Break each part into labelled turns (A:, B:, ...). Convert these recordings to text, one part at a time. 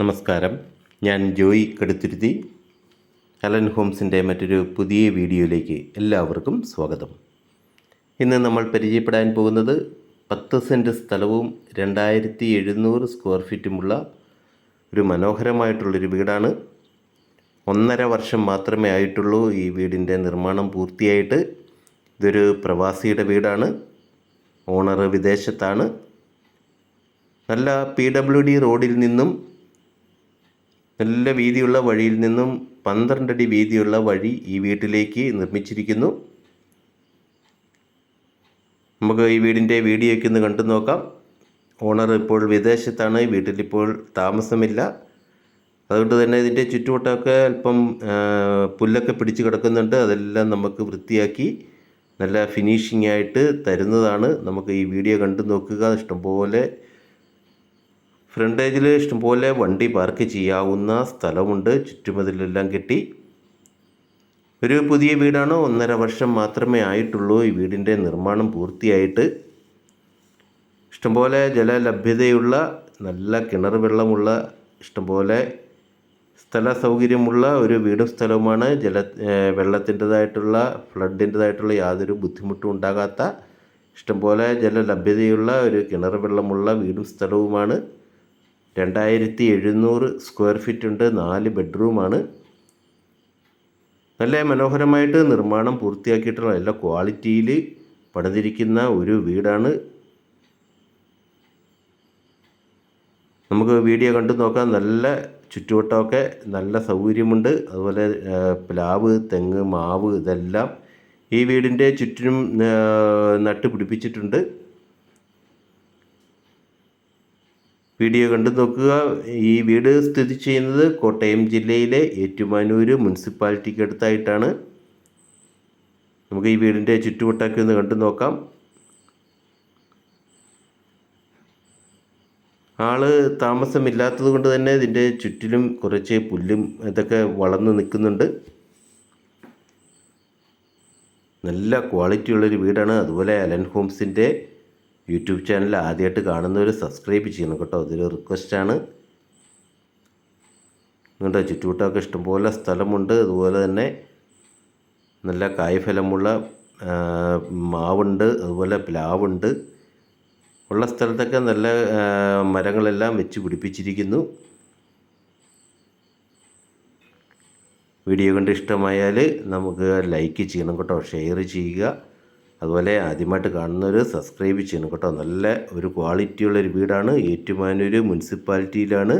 A: നമസ്കാരം. ഞാൻ ജോയി കടുത്തുരുത്തി. ഹലൻ ഹോംസിന്റെ മറ്റൊരു പുതിയ വീഡിയോയിലേക്ക് എല്ലാവർക്കും സ്വാഗതം. ഇന്ന് നമ്മൾ പരിചയപ്പെടാൻ പോകുന്നത് പത്ത് സെന്റ് സ്ഥലവും രണ്ടായിരത്തി എഴുന്നൂറ് സ്ക്വയർ ഫീറ്റുമുള്ള ഒരു മനോഹരമായിട്ടുള്ളൊരു വീടാണ്. ഒന്നര വർഷം മാത്രമേ ആയിട്ടുള്ളൂ ഈ വീടിന്റെ നിർമ്മാണം പൂർത്തിയായിട്ട്. ഇതൊരു പ്രവാസിയുടെ വീടാണ്. ഓണർ വിദേശത്താണ്. നല്ല പി ഡബ്ല്യു ഡി റോഡിൽ നിന്നും നല്ല വീതിയുള്ള വഴിയിൽ നിന്നും പന്ത്രണ്ടടി വീതിയുള്ള വഴി ഈ വീട്ടിലേക്ക് നിർമ്മിച്ചിരിക്കുന്നു. നമുക്ക് ഈ വീടിന്റെ വീഡിയോയ്ക്ക് ഒന്ന് കണ്ടു നോക്കാം. ഓണർ ഇപ്പോൾ വിദേശത്താണ് വീട്ടിലിപ്പോൾ താമസമില്ല. അതുകൊണ്ട് തന്നെ ഇതിന്റെ ചുറ്റുവട്ടമൊക്കെ അല്പം പുല്ലൊക്കെ പിടിച്ച് കിടക്കുന്നുണ്ട്. അതെല്ലാം നമുക്ക് വൃത്തിയാക്കി നല്ല ഫിനിഷിംഗ് ആയിട്ട് തരുന്നതാണ്. നമുക്ക് ഈ വീഡിയോ കണ്ടു നോക്കുക. ഇഷ്ടംപോലെ ഫ്രണ്ടേജിൽ ഇഷ്ടംപോലെ വണ്ടി പാർക്ക് ചെയ്യാവുന്ന സ്ഥലമുണ്ട്. ചുറ്റുമതിലെല്ലാം കെട്ടി. ഒരു പുതിയ വീടാണ്. ഒന്നര വർഷം മാത്രമേ ആയിട്ടുള്ളൂ ഈ വീടിന്റെ നിർമ്മാണം പൂർത്തിയായിട്ട്. ഇഷ്ടംപോലെ ജലലഭ്യതയുള്ള നല്ല കിണർ വെള്ളമുള്ള ഇഷ്ടംപോലെ സ്ഥല സൗകര്യമുള്ള ഒരു വീടും സ്ഥലവുമാണ്. ജല വെള്ളത്തിന്റെതായിട്ടുള്ള ഫ്ലഡിന്റെതായിട്ടുള്ള യാതൊരു ബുദ്ധിമുട്ടും ഉണ്ടാകാത്ത ഇഷ്ടംപോലെ ജലലഭ്യതയുള്ള ഒരു കിണർ വെള്ളമുള്ള വീടും സ്ഥലവുമാണ്. രണ്ടായിരത്തി എഴുന്നൂറ് സ്ക്വയർ ഫീറ്റ് ഉണ്ട് നാല് ബെഡ്റൂമാണ്. നല്ല മനോഹരമായിട്ട് നിർമ്മാണം പൂർത്തിയാക്കിയിട്ടുള്ള നല്ല ക്വാളിറ്റിയിൽ പണിതിരിക്കുന്ന ഒരു വീടാണ്. നമുക്ക് വീഡിയോ കണ്ടു നോക്കാം. നല്ല ചുറ്റുവട്ടമൊക്കെ നല്ല സൗകര്യമുണ്ട്. അതുപോലെ പ്ലാവ് തെങ്ങ് മാവ് ഇതെല്ലാം ഈ വീടിന്റെ ചുറ്റിനും നട്ട് പിടിപ്പിച്ചിട്ടുണ്ട് വീഡിയോ കണ്ടു നോക്കുക. ഈ വീട് സ്ഥിതി ചെയ്യുന്നത് കോട്ടയം ജില്ലയിലെ ഏറ്റുമാനൂർ മുനിസിപ്പാലിറ്റിക്ക് അടുത്തായിട്ടാണ്. നമുക്ക് ഈ വീടിന്റെ ചുറ്റുവട്ടമൊക്കെ ഒന്ന് കണ്ടു നോക്കാം. ആൾ താമസമില്ലാത്തത് കൊണ്ട് തന്നെ ഇതിന്റെ ചുറ്റിലും കുറച്ച് പുല്ലും ഇതൊക്കെ വളർന്ന് നിൽക്കുന്നുണ്ട്. നല്ല ക്വാളിറ്റിയുള്ളൊരു വീടാണ്. അതുപോലെ അലൻ ഹോംസിന്റെ യൂട്യൂബ് ചാനൽ ആദ്യമായിട്ട് കാണുന്നവർ സബ്സ്ക്രൈബ് ചെയ്യണം കേട്ടോ. അതൊരു റിക്വസ്റ്റാണ് നിങ്ങളുടെ ചുറ്റുവട്ടമൊക്കെ ഇഷ്ടംപോലെ സ്ഥലമുണ്ട്. അതുപോലെ തന്നെ നല്ല കായ്ഫലമുള്ള മാവുണ്ട്. അതുപോലെ പ്ലാവുണ്ട്. ഉള്ള സ്ഥലത്തൊക്കെ നല്ല മരങ്ങളെല്ലാം വെച്ച് പിടിപ്പിച്ചിരിക്കുന്നു. വീഡിയോ കണ്ട് ഇഷ്ടമായാൽ നമുക്ക് ലൈക്ക് ചെയ്യണം കേട്ടോ. ഷെയർ ചെയ്യുക. അതുപോലെ ആദ്യമായിട്ട് കാണുന്നവർ സബ്സ്ക്രൈബ് ചെയ്യണം കേട്ടോ. നല്ല ഒരു ക്വാളിറ്റിയുള്ളൊരു വീടാണ്. ഏറ്റുമാനൂർ മുനിസിപ്പാലിറ്റിയിലാണ്.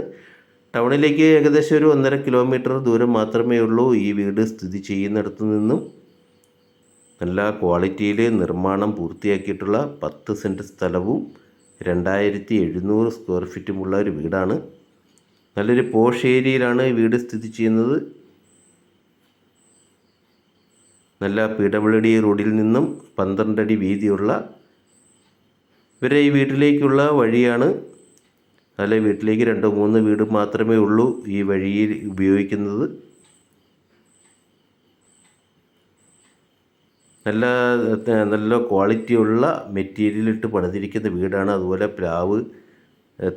A: ടൗണിലേക്ക് ഏകദേശം ഒരു ഒന്നര കിലോമീറ്റർ ദൂരം മാത്രമേ ഉള്ളൂ ഈ വീട് സ്ഥിതി ചെയ്യുന്നിടത്തു നിന്നും. നല്ല ക്വാളിറ്റിയിൽ നിർമ്മാണം പൂർത്തിയാക്കിയിട്ടുള്ള പത്ത് സെന്റ് സ്ഥലവും രണ്ടായിരത്തി എഴുന്നൂറ് സ്ക്വയർ ഫീറ്റുമുള്ള ഒരു വീടാണ്. നല്ലൊരു പോഷ് ഏരിയയിലാണ് ഈ വീട് സ്ഥിതി ചെയ്യുന്നത്. നല്ല പി ഡബ്ല്യു ഡി റോഡിൽ നിന്നും പന്ത്രണ്ടടി വീതിയുള്ള ഇവരെ ഈ വീട്ടിലേക്കുള്ള വഴിയാണ്. അല്ലെ വീട്ടിലേക്ക് രണ്ടോ മൂന്ന് വീട് മാത്രമേ ഉള്ളൂ ഈ വഴിയിൽ ഉപയോഗിക്കുന്നത്. നല്ല നല്ല ക്വാളിറ്റിയുള്ള മെറ്റീരിയലിട്ട് പണിതിരിക്കുന്ന വീടാണ്. അതുപോലെ പ്ലാവ്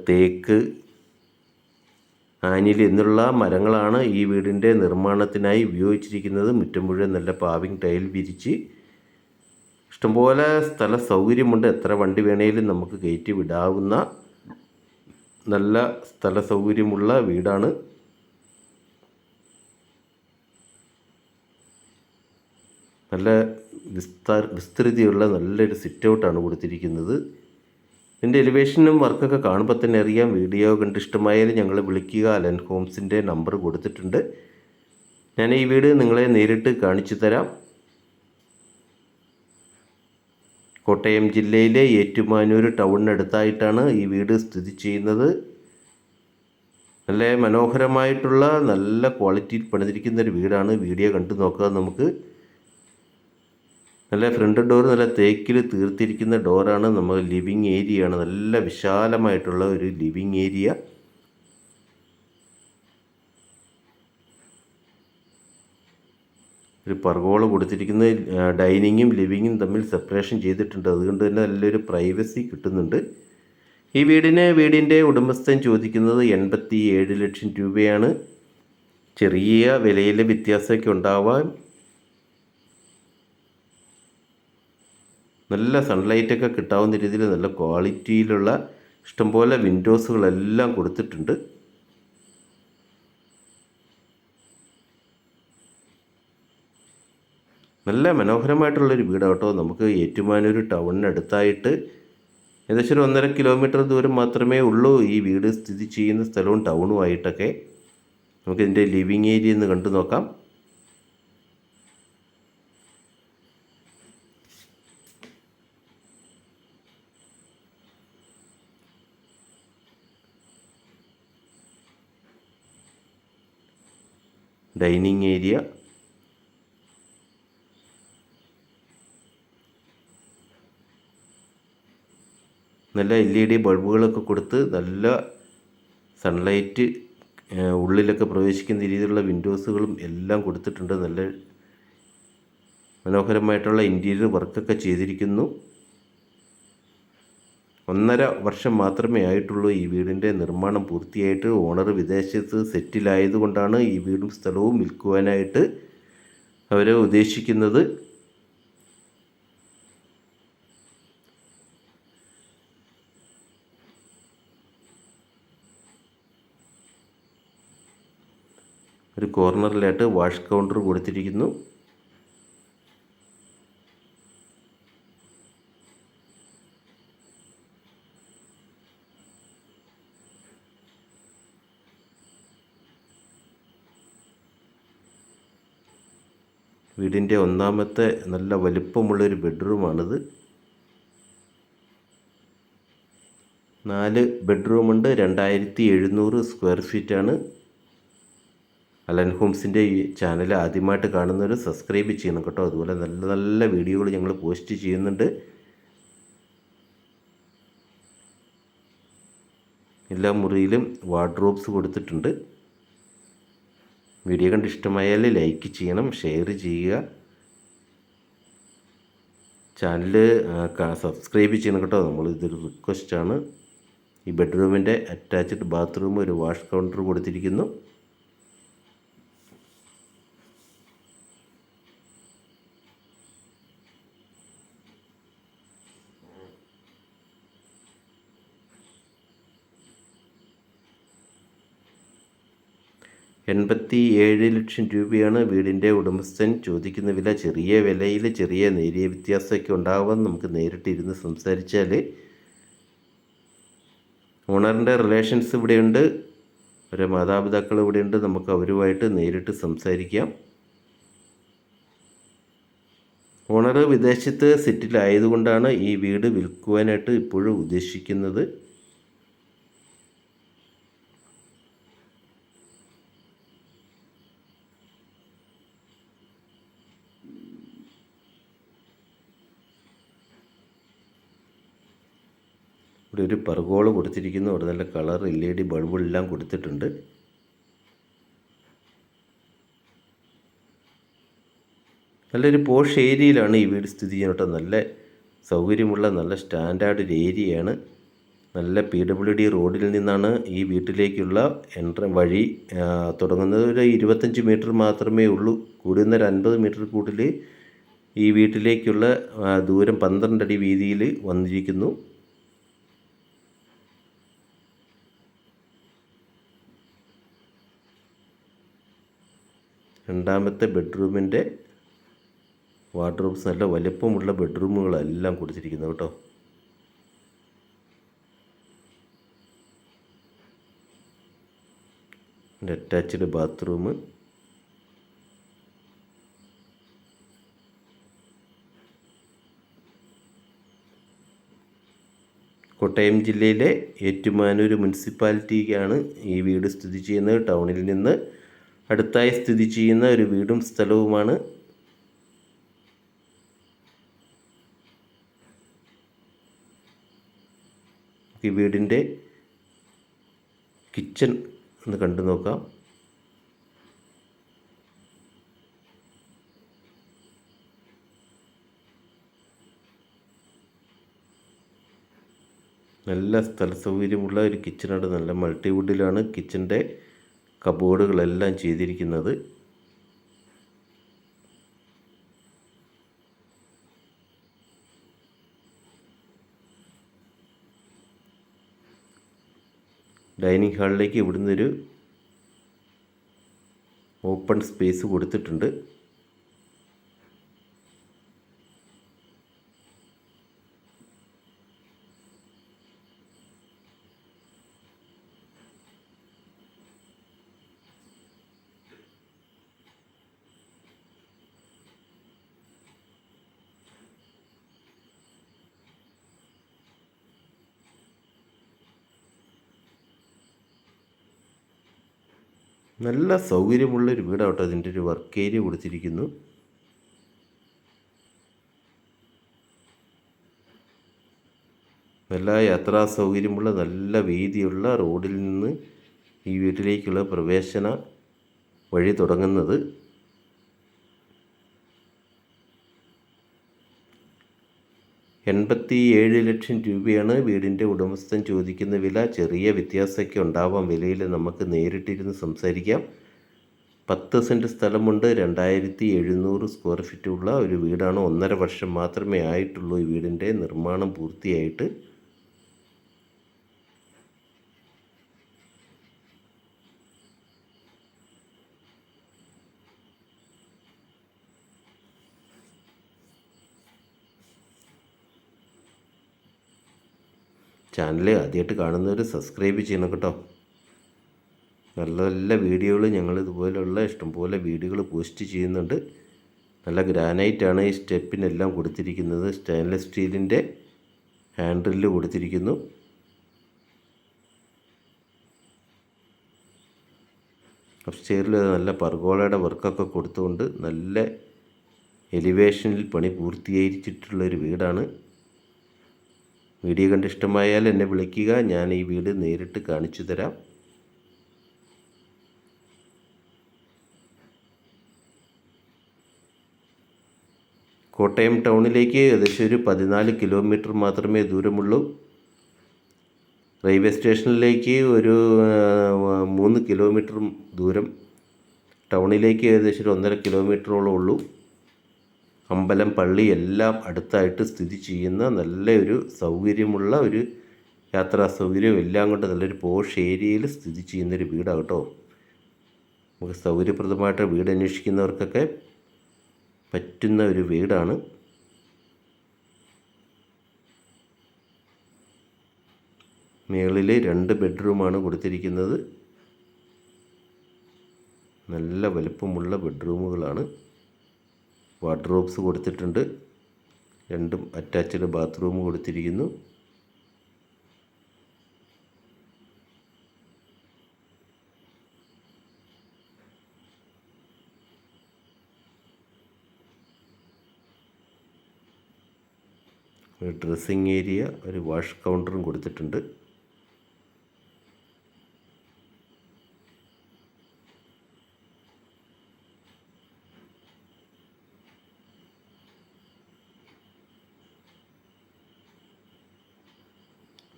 A: തേക്ക് ആനിൽ എന്നുള്ള മരങ്ങളാണ് ഈ വീടിന്റെ നിർമ്മാണത്തിനായി ഉപയോഗിച്ചിരിക്കുന്നത്. മുറ്റം മുഴുവൻ നല്ല പാവിങ് ടൈൽ വിരിച്ച്. ഇഷ്ടംപോലെ സ്ഥല സൗകര്യമുണ്ട്. എത്ര വണ്ടി വേണേലും നമുക്ക് കയറ്റി വിടാവുന്ന നല്ല സ്ഥല സൗകര്യമുള്ള വീടാണ്. നല്ല വിസ്താ വിസ്തൃതിയുള്ള നല്ലൊരു സിറ്റ് ഔട്ടാണ് കൊടുത്തിരിക്കുന്നത്. ഇതിന്റെ എലിവേഷനും വർക്കൊക്കെ കാണുമ്പോൾ തന്നെ അറിയാം. വീഡിയോ കണ്ട് ഇഷ്ടമായാലും ഞങ്ങളെ വിളിക്കുക. അലൻ ഹോംസിന്റെ നമ്പർ കൊടുത്തിട്ടുണ്ട്. ഞാൻ ഈ വീട് നിങ്ങളെ നേരിട്ട് കാണിച്ചു തരാം. കോട്ടയം ജില്ലയിലെ ഏറ്റുമാനൂർ ടൗണിനടുത്തായിട്ടാണ് ഈ വീട് സ്ഥിതി ചെയ്യുന്നത്. നല്ല മനോഹരമായിട്ടുള്ള നല്ല ക്വാളിറ്റിയിൽ പണിതിരിക്കുന്ന ഒരു വീടാണ്. വീഡിയോ കണ്ടു നോക്കുക നമുക്ക്. നല്ല ഫ്രണ്ട് ഡോർ നല്ല തേക്കിൽ തീർത്തിരിക്കുന്ന ഡോറാണ് നമ്മൾ ലിവിങ് ഏരിയ ആണ്. നല്ല വിശാലമായിട്ടുള്ള ഒരു ലിവിങ് ഏരിയ ഒരു പർഗോള കൊടുത്തിരിക്കുന്ന ഡൈനിങ്ങും ലിവിങ്ങും തമ്മിൽ സെപ്പറേഷൻ ചെയ്തിട്ടുണ്ട്. അതുകൊണ്ട് തന്നെ നല്ലൊരു പ്രൈവസി കിട്ടുന്നുണ്ട്. ഈ വീടിന് വീടിന്റെ ഉടമസ്ഥൻ ചോദിക്കുന്നത് എൺപത്തി ഏഴ് ലക്ഷം രൂപയാണ്. ചെറിയ വിലയിലെ വ്യത്യാസമൊക്കെ ഉണ്ടാവാം. നല്ല സൺലൈറ്റൊക്കെ കിട്ടാവുന്ന രീതിയിൽ നല്ല ക്വാളിറ്റിയിലുള്ള ഇഷ്ടംപോലെ വിൻഡോസുകളെല്ലാം കൊടുത്തിട്ടുണ്ട്. നല്ല മനോഹരമായിട്ടുള്ളൊരു വീടാണ് കേട്ടോ നമുക്ക് ഏറ്റുമാനൂർ ടൗണിനടുത്തായിട്ട് ഏകദേശം ഒരു ഒന്നര കിലോമീറ്റർ ദൂരം മാത്രമേ ഉള്ളൂ ഈ വീട് സ്ഥിതി ചെയ്യുന്ന സ്ഥലവും ടൗണുമായിട്ടൊക്കെ നമുക്കിതിന്റെ ലിവിങ് ഏരിയ ഒന്ന് കണ്ടു നോക്കാം. Dining area. നല്ല എൽ ഇ ഡി ബൾബുകളൊക്കെ കൊടുത്ത് നല്ല സൺലൈറ്റ് ഉള്ളിലൊക്കെ പ്രവേശിക്കുന്ന രീതിയിലുള്ള വിൻഡോസുകളും എല്ലാം കൊടുത്തിട്ടുണ്ട്. നല്ല മനോഹരമായിട്ടുള്ള ഇന്റീരിയർ വർക്കൊക്കെ ചെയ്തിരിക്കുന്നു. ഒന്നര വർഷം മാത്രമേ ആയിട്ടുള്ളൂ ഈ വീടിന്റെ നിർമ്മാണം പൂർത്തിയായിട്ട്. ഓണർ വിദേശത്ത് സെറ്റിലായതുകൊണ്ടാണ് ഈ വീടും സ്ഥലവും വിൽക്കുവാനായിട്ട് അവർ ഉദ്ദേശിക്കുന്നത്. ഒരു കോർണറിലായിട്ട് വാഷ് കൗണ്ടർ കൊടുത്തിരിക്കുന്നു. വീടിന്റെ ഒന്നാമത്തെ നല്ല വലിപ്പമുള്ളൊരു ബെഡ്റൂമാണിത്. നാല് ബെഡ്റൂമുണ്ട് രണ്ടായിരത്തി എഴുന്നൂറ് സ്ക്വയർ ഫീറ്റാണ്. അലൻ ഹോംസിന്റെ ഈ ചാനൽ ആദ്യമായിട്ട് കാണുന്നവർ സബ്സ്ക്രൈബ് ചെയ്യണം കേട്ടോ. അതുപോലെ നല്ല നല്ല വീഡിയോകൾ ഞങ്ങൾ പോസ്റ്റ് ചെയ്യുന്നുണ്ട്. എല്ലാ മുറിയിലും വാർഡ്രോബ്സ് കൊടുത്തിട്ടുണ്ട്. വീഡിയോ കണ്ട് ഇഷ്ടമായാൽ ലൈക്ക് ചെയ്യണം ഷെയർ ചെയ്യുക. ചാനൽ സബ്സ്ക്രൈബ് ചെയ്യണം കേട്ടോ. നമ്മൾ ഇതൊരു റിക്വസ്റ്റാണ് ഈ ബെഡ്റൂമിന്റെ അറ്റാച്ച്ഡ് ബാത്റൂം ഒരു വാഷ് കൗണ്ടർ കൊടുത്തിരിക്കുന്നു. എൺപത്തി ഏഴ് ലക്ഷം രൂപയാണ് വീടിന്റെ ഉടമസ്ഥൻ ചോദിക്കുന്ന വില. ചെറിയ വിലയിൽ ചെറിയ നേരിയ വ്യത്യാസമൊക്കെ ഉണ്ടാവുമെന്ന് നമുക്ക് നേരിട്ടിരുന്ന് സംസാരിച്ചാൽ ഓണറിന്റെ റിലേഷൻസ് ഇവിടെയുണ്ട്. ഒരു മാതാപിതാക്കൾ ഇവിടെയുണ്ട്. നമുക്ക് അവരുമായിട്ട് നേരിട്ട് സംസാരിക്കാം. ഓണർ വിദേശത്ത് സെറ്റിലായതുകൊണ്ടാണ് ഈ വീട് വിൽക്കുവാനായിട്ട് ഇപ്പോഴും ഉദ്ദേശിക്കുന്നത്. പെർഗോള കൊടുത്തിരിക്കുന്നു. അവിടെ നല്ല കളർ എൽ ഇ ഡി ബൾബുകളെല്ലാം കൊടുത്തിട്ടുണ്ട്. നല്ലൊരു പോഷ് ഏരിയയിലാണ് ഈ വീട് സ്ഥിതി ചെയ്യുന്നത് നല്ല സൗകര്യമുള്ള നല്ല സ്റ്റാൻഡേർഡ് ഒരു ഏരിയയാണ്. നല്ല പി ഡബ്ല്യു ഡി റോഡിൽ നിന്നാണ് ഈ വീട്ടിലേക്കുള്ള എൻട്ര വഴി തുടങ്ങുന്നത്. ഒരു ഇരുപത്തഞ്ച് മീറ്റർ മാത്രമേ ഉള്ളൂ. കൂടുന്ന ഒരു അൻപത് മീറ്റർ കൂടുതൽ ഈ വീട്ടിലേക്കുള്ള ദൂരം പന്ത്രണ്ടടി വീതിയിൽ വന്നിരിക്കുന്നു. രണ്ടാമത്തെ ബെഡ്റൂമിന്റെ വാർഡ്രോബ്സ് നല്ല വലിപ്പമുള്ള ബെഡ്റൂമുകളെല്ലാം കൊടുത്തിരിക്കുന്നു കേട്ടോ. Attached bathroom. കോട്ടയം ജില്ലയിലെ ഏറ്റുമാനൂർ മുനിസിപ്പാലിറ്റിക്കാണ് ഈ വീട് സ്ഥിതി ചെയ്യുന്നത്. ടൗണിൽ നിന്ന് അടുത്തായി സ്ഥിതി ചെയ്യുന്ന ഒരു വീടും സ്ഥലവുമാണ് ഈ വീടിന്റെ കിച്ചൺ ഒന്ന് കണ്ടു നോക്കാം. നല്ല സ്ഥല സൗകര്യമുള്ള ഒരു കിച്ചണാണ്. നല്ല മൾട്ടി മൾട്ടിവുഡിലാണ് കിച്ചന്റെ കബോർഡുകളെല്ലാം ചെയ്തിരിക്കുന്നത് ഡൈനിങ് ഹാളിലേക്ക് ഇവിടുന്നൊരു ഓപ്പൺ സ്പേസ് കൊടുത്തിട്ടുണ്ട്. നല്ല സൗകര്യമുള്ളൊരു വീടാട്ടോ അതിന്റെ ഒരു വർക്ക് ഏരിയ കൊടുത്തിരിക്കുന്നു. നല്ല യാത്രാ സൗകര്യമുള്ള നല്ല വീതിയുള്ള റോഡിൽ നിന്ന് ഈ വീട്ടിലേക്കുള്ള പ്രവേശന വഴി തുടങ്ങുന്നത്. എൺപത്തി ഏഴ് ലക്ഷം രൂപയാണ് വീടിന്റെ ഉടമസ്ഥൻ ചോദിക്കുന്ന വില. ചെറിയ വ്യത്യാസമൊക്കെ ഉണ്ടാവാം. വിലയിൽ നമുക്ക് നേരിട്ടിരുന്ന് സംസാരിക്കാം. പത്ത് സെന്റ് സ്ഥലമുണ്ട്. രണ്ടായിരത്തി എഴുന്നൂറ് സ്ക്വയർ ഫീറ്റുള്ള ഒരു വീടാണ്. ഒന്നര വർഷം മാത്രമേ ആയിട്ടുള്ളൂ ഈ വീടിന്റെ നിർമ്മാണം പൂർത്തിയായിട്ട്. ചാനൽ ആദ്യമായിട്ട് കാണുന്നവർ സബ്സ്ക്രൈബ് ചെയ്യണം കേട്ടോ. നല്ല നല്ല വീഡിയോകൾ ഞങ്ങൾ ഇതുപോലെയുള്ള ഇഷ്ടംപോലെ വീഡിയോകൾ പോസ്റ്റ് ചെയ്യുന്നുണ്ട്. നല്ല ഗ്രാനൈറ്റാണ് ഈ സ്റ്റെപ്പിനെല്ലാം കൊടുത്തിരിക്കുന്നത്. സ്റ്റെയിൻലെസ് സ്റ്റീലിന്റെ ഹാൻഡിൽ കൊടുത്തിരിക്കുന്നു. അപ്സ്റ്റെയറിൽ നല്ല പർഗോളയുടെ വർക്കൊക്കെ കൊടുത്തുകൊണ്ട് നല്ല എലിവേഷനിൽ പണി പൂർത്തീകരിച്ചിട്ടുള്ളൊരു വീടാണ്. വീഡിയോ കണ്ട് ഇഷ്ടമായാൽ എന്നെ വിളിക്കുക. ഞാൻ ഈ വീട് നേരിട്ട് കാണിച്ചു തരാം. കോട്ടയം ടൗണിലേക്ക് ഏകദേശം ഒരു പതിനാല് കിലോമീറ്റർ മാത്രമേ ദൂരമുള്ളൂ. റെയിൽവേ സ്റ്റേഷനിലേക്ക് ഒരു മൂന്ന് കിലോമീറ്റർ ദൂരം. ടൗണിലേക്ക് ഏകദേശം ഒരു ഒന്നര കിലോമീറ്ററോളം ഉള്ളൂ. അമ്പലം പള്ളി എല്ലാം അടുത്തായിട്ട് സ്ഥിതി ചെയ്യുന്ന നല്ലൊരു സൗകര്യമുള്ള ഒരു യാത്രാ സൗകര്യവും എല്ലാം കൊണ്ട് നല്ലൊരു പോഷ് ഏരിയയിൽ സ്ഥിതി ചെയ്യുന്നൊരു വീടാണ് കേട്ടോ. നമുക്ക് സൗകര്യപ്രദമായിട്ട് വീട് അന്വേഷിക്കുന്നവർക്കൊക്കെ പറ്റുന്ന ഒരു വീടാണ്. മുകളിൽ രണ്ട് ബെഡ്റൂമാണ് കൊടുത്തിരിക്കുന്നത്. നല്ല വലുപ്പമുള്ള ബെഡ്റൂമുകളാണ്. വാർഡ്രോബ്സ് കൊടുത്തിട്ടുണ്ട്. രണ്ടും അറ്റാച്ച്ഡ് ബാത്റൂം കൊടുത്തിരിക്കുന്നു. ഒരു ഡ്രസ്സിങ് ഏരിയ ഒരു വാഷ് കൗണ്ടറും കൊടുത്തിട്ടുണ്ട്.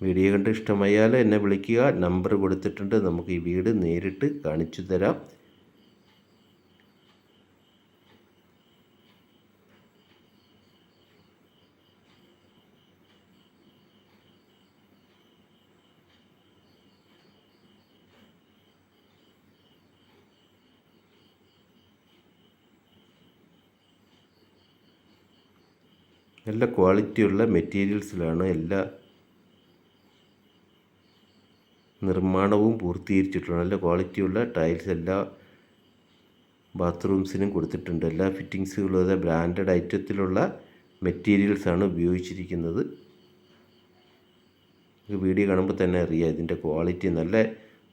A: വീഡിയോ കണ്ട് ഇഷ്ടമായാൽ എന്നെ വിളിക്കുക. നമ്പർ കൊടുത്തിട്ടുണ്ട്. നമുക്ക് ഈ വീട് നേരിട്ട് കാണിച്ചു തരാം. നല്ല ക്വാളിറ്റിയുള്ള മെറ്റീരിയൽസിലാണ് എല്ലാ നിർമ്മാണവും പൂർത്തീകരിച്ചിട്ടുണ്ട്. നല്ല ക്വാളിറ്റിയുള്ള ടൈൽസ് എല്ലാ ബാത്റൂംസിനും കൊടുത്തിട്ടുണ്ട്. എല്ലാ ഫിറ്റിങ്സുകളും അതെ ബ്രാൻഡഡ് ഐറ്റത്തിലുള്ള മെറ്റീരിയൽസാണ് ഉപയോഗിച്ചിരിക്കുന്നത്. വീഡിയോ കാണുമ്പോൾ തന്നെ അറിയാം ഇതിന്റെ ക്വാളിറ്റി നല്ല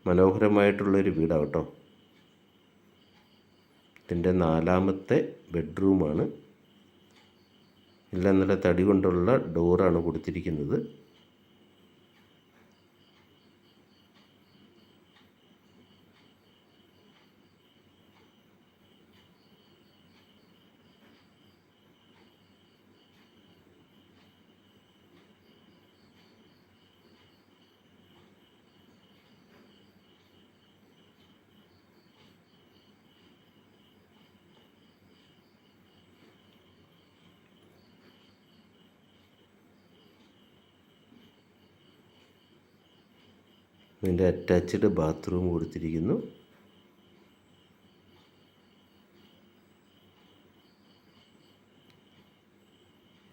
A: മനോഹരമായിട്ടുള്ളൊരു വീടാണ് കേട്ടോ. ഇതിന്റെ നാലാമത്തെ ബെഡ്റൂമാണ്. എല്ലാം നല്ല തടി കൊണ്ടുള്ള ഡോറാണ് കൊടുത്തിരിക്കുന്നത്. ഇതിന്റെ അറ്റാച്ച്ഡ് ബാത്റൂം കൊടുത്തിരിക്കുന്നു.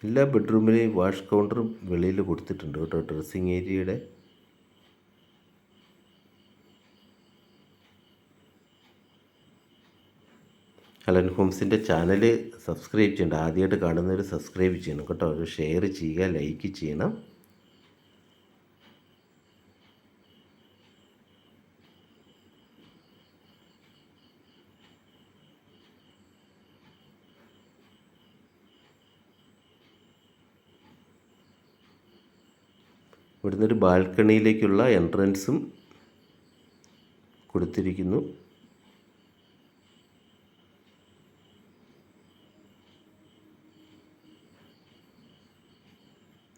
A: എല്ലാ ബെഡ്റൂമിലെയും വാഷ് കൗണ്ടറും വെളിയിൽ കൊടുത്തിട്ടുണ്ട് കേട്ടോ ഡ്രസ്സിങ് ഏരിയയുടെ അലൻ ഹോംസിന്റെ ചാനൽ സബ്സ്ക്രൈബ് ചെയ്യണ്ട ആദ്യമായിട്ട് കാണുന്നവർ സബ്സ്ക്രൈബ് ചെയ്യണം കേട്ടോ ഷെയർ ചെയ്യുക ലൈക്ക് ചെയ്യണം. ഇവിടുന്ന് ഒരു ബാൽക്കണിയിലേക്കുള്ള എൻട്രൻസും കൊടുത്തിരിക്കുന്നു.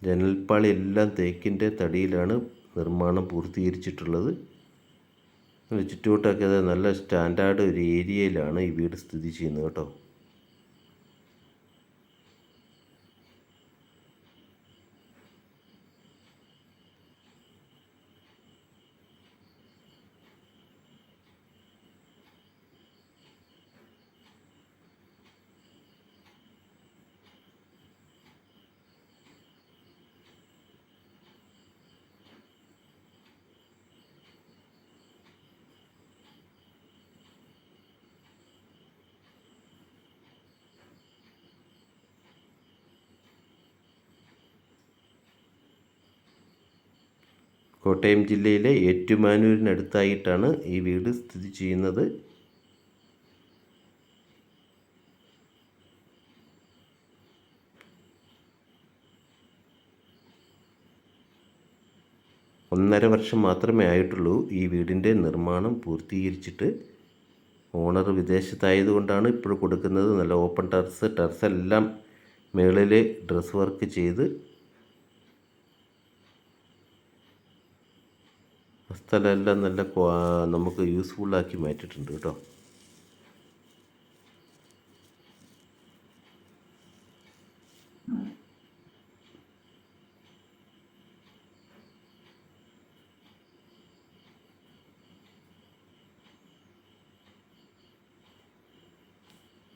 A: ജനൽപ്പാളി എല്ലാം തേക്കിന്റെ തടിയിലാണ് നിർമ്മാണം പൂർത്തീകരിച്ചിട്ടുള്ളത്. ചുറ്റുവട്ടമൊക്കെ നല്ല സ്റ്റാൻഡേർഡ് ഒരു ഏരിയയിലാണ് ഈ വീട് സ്ഥിതി ചെയ്യുന്നത് കേട്ടോ. കോട്ടയം ജില്ലയിലെ ഏറ്റുമാനൂരിനടുത്തായിട്ടാണ് ഈ വീട് സ്ഥിതി ചെയ്യുന്നത്. ഒന്നര വർഷം മാത്രമേ ആയിട്ടുള്ളൂ ഈ വീടിന്റെ നിർമ്മാണം പൂർത്തീകരിച്ചിട്ട്. ഓണർ വിദേശത്തായതുകൊണ്ടാണ് ഇപ്പോൾ കൊടുക്കുന്നത്. നല്ല ഓപ്പൺ ടെറസ് ടെറസ് എല്ലാം മുകളിൽ ഡ്രസ് വർക്ക് ചെയ്ത് സ്ഥലമെല്ലാം നല്ല നമുക്ക് യൂസ്ഫുള്ളാക്കി മാറ്റിയിട്ടുണ്ട് കേട്ടോ.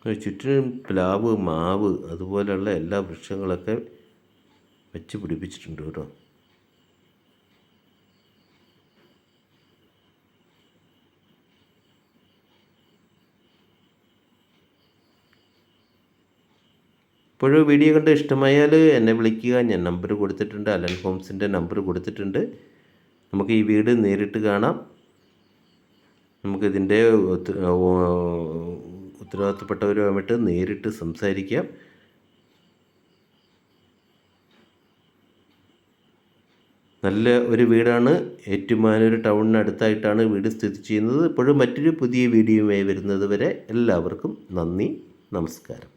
A: ചുറ്റിനും പ്ലാവ് മാവ് അതുപോലെയുള്ള എല്ലാ വൃക്ഷങ്ങളൊക്കെ വെച്ച് പിടിപ്പിച്ചിട്ടുണ്ട് കേട്ടോ. ഇപ്പോഴും വീഡിയോ കണ്ട് ഇഷ്ടമായാൽ എന്നെ വിളിക്കുക. ഞാൻ നമ്പർ കൊടുത്തിട്ടുണ്ട്. അലൻ ഹോംസിന്റെ നമ്പർ കൊടുത്തിട്ടുണ്ട്. നമുക്ക് ഈ വീട് നേരിട്ട് കാണാം. നമുക്കിതിന്റെ ഉത്തരവാദിത്തപ്പെട്ടവരുമായിട്ട് നേരിട്ട് സംസാരിക്കാം. നല്ല ഒരു വീടാണ്. ഏറ്റുമാനൂർ ടൗണിനടുത്തായിട്ടാണ് വീട് സ്ഥിതി ചെയ്യുന്നത്. ഇപ്പോഴും മറ്റൊരു പുതിയ വീഡിയോയുമായി വരുന്നത് വരെ എല്ലാവർക്കും നന്ദി. നമസ്കാരം.